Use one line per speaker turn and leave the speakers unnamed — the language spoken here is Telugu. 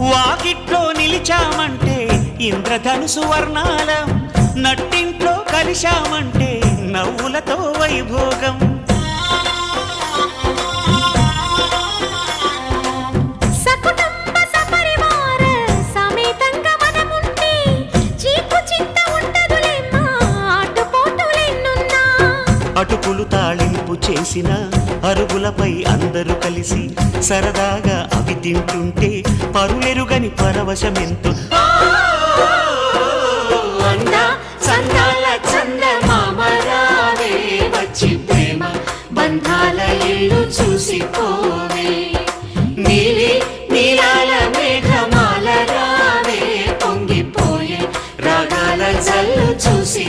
వాకిట్లో నిలిచామంటే ఇంద్రధనుసు వర్ణాలం నట్టింట్లో కలిశామంటే నవ్వులతో వైభోగం. అటుకులు తాళింపు చేసిన అరుగులపై అందరూ కలిసి సరదాగా అవి తింటుంటే పరులెరుగని పరవశమెంతో.
అంద చందాల చంద వచ్చి ప్రేమ బంధాల ఇల్లు చూసిపోవే. నీలి నీలాల మేఘమాల రావే పొంగిపోయే రాగాల జల్లు చూసి